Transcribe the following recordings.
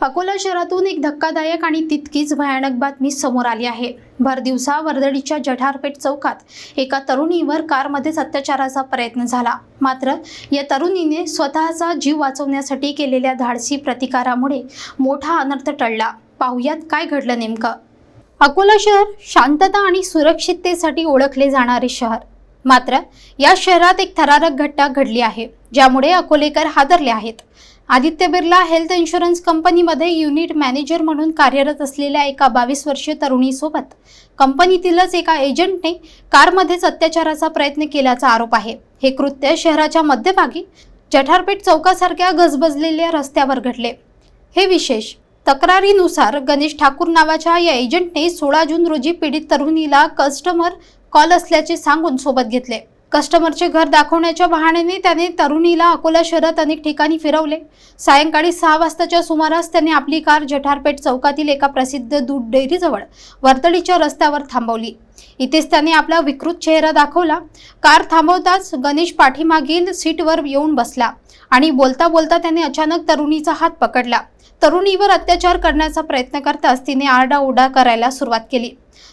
अकोला शहरातून एक धक्कादायक आणि तितकीच भयानक बातमी समोर आली आहे. भर दिवसा वर्दळीच्या जठारपेठ चौकात एका तरुणीवर कारमध्येच अत्याचाराचा प्रयत्न झाला. मात्र या तरुणीने स्वतःचा जीव वाचवण्यासाठी केलेल्या धाडसी प्रतिकारामुळे मोठा अनर्थ टळला. पाहुयात काय घडलं नेमकं. अकोला शहर शांतता आणि सुरक्षिततेसाठी ओळखले जाणारे शहर. मात्र या शहरात एक थरारक घटना घडली आहे ज्यामुळे अकोलेकर हादरले आहेत. आदित्य बिर्ला हेल्थ इन्शुरन्स कंपनीमध्ये युनिट मॅनेजर म्हणून कार्यरत असलेल्या एका बावीस वर्षीय तरुणीसोबत कंपनीतीलच एका एजंटने कारमध्येच अत्याचाराचा प्रयत्न केल्याचा आरोप आहे. हे कृत्य शहराच्या मध्यभागी जठारपेठ चौकासारख्या गजबजलेल्या रस्त्यावर घडले. हे विशेष तक्रारीनुसार गणेश ठाकूर नावाच्या या एजंटने सोळा जून रोजी पीडित तरुणीला कस्टमर कॉल असल्याचे सांगून सोबत घेतले. कस्टमरचे घर दाखवण्याच्या बहाण्याने त्याने तरुणीला अकोला शहरात अनेक ठिकाणी फिरवले. सायंकाळी सहा वाजताच्या सुमारास त्याने आपली कार जठारपेठ चौकातील एका प्रसिद्ध दूध डेअरीजवळ वर्तळीच्या रस्त्यावर थांबवली. इथेच त्याने आपला विकृत चेहरा दाखवला. कार थांबवताच गणेश पाठीमागील सीटवर येऊन बसला आणि बोलता बोलता त्याने अचानक तरुणीचा हात पकडला. तरुणीवर अत्याचार करण्याचा प्रयत्न करताच तिने आरडाओरडा करायला सुरुवात केली.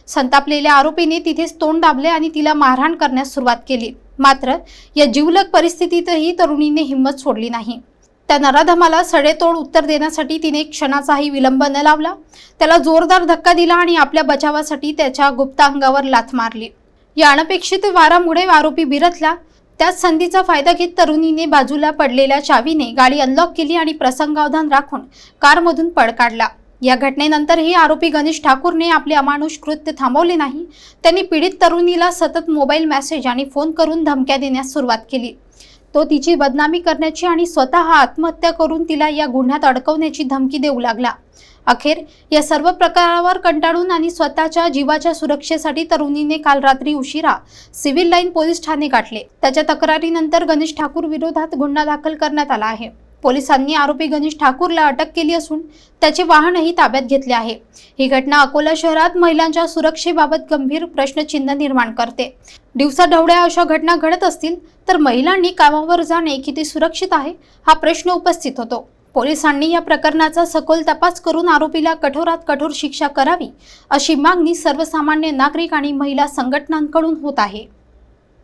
संतापलेल्या आरोपीने तिथेच तोंड दाबले आणि तिला मारहाण करण्यास सुरुवात केली. मात्र या जीवलग परिस्थितीतही तरुणीने हिंमत सोडली नाही. त्या नराधमाला सडेतोड उत्तर देण्यासाठी तिने क्षणाचाही विलंब न लावला. त्याला जोरदार धक्का दिला आणि आपल्या बचावासाठी त्याच्या गुप्तांगावर लाथ मारली. या अनपेक्षित वारामुळे आरोपी बिरतला. त्याच संधीचा फायदा घेत तरुणीने बाजूला पडलेल्या चावीने गाडी अनलॉक केली आणि प्रसंगावधान राखून कारमधून पळ काढला. या घटनेनंतरही आरोपी गणेश ठाकूरने आपले अमानुष कृत्य थांबवले नाही. त्यांनी पीडित तरुणीला सतत मोबाईल मेसेज आणि फोन करून धमक्या देण्यास सुरुवात केली. तो तिची बदनामी करण्याची आणि स्वतः आत्महत्या करून तिला या गुन्ह्यात अडकवण्याची धमकी देऊ लागला. अखेर या सर्व प्रकारावर कंटाळून आणि स्वतःच्या जीवाच्या सुरक्षेसाठी तरुणीने काल रात्री उशिरा सिव्हिल लाईन पोलीस ठाणे गाठले. त्याच्या तक्रारीनंतर गणेश ठाकूर विरोधात गुन्हा दाखल करण्यात आला आहे. पोलिसांनी आरोपी गणेश ठाकूरला अटक केली असून त्याचे वाहनही ताब्यात घेतले आहे. ही घटना अकोला शहरात महिलांच्या सुरक्षेबाबत गंभीर प्रश्नचिन्ह निर्माण करते. दिवसाढवळ्या अशा घटना घडत असतील तर महिलांनी कामावर जाणे किती सुरक्षित आहे हा प्रश्न उपस्थित होतो. पोलिसांनी या प्रकरणाचा सखोल तपास करून आरोपीला कठोरात कठोर शिक्षा करावी अशी मागणी सर्वसामान्य नागरिक आणि महिला संघटनांकडून होत आहे.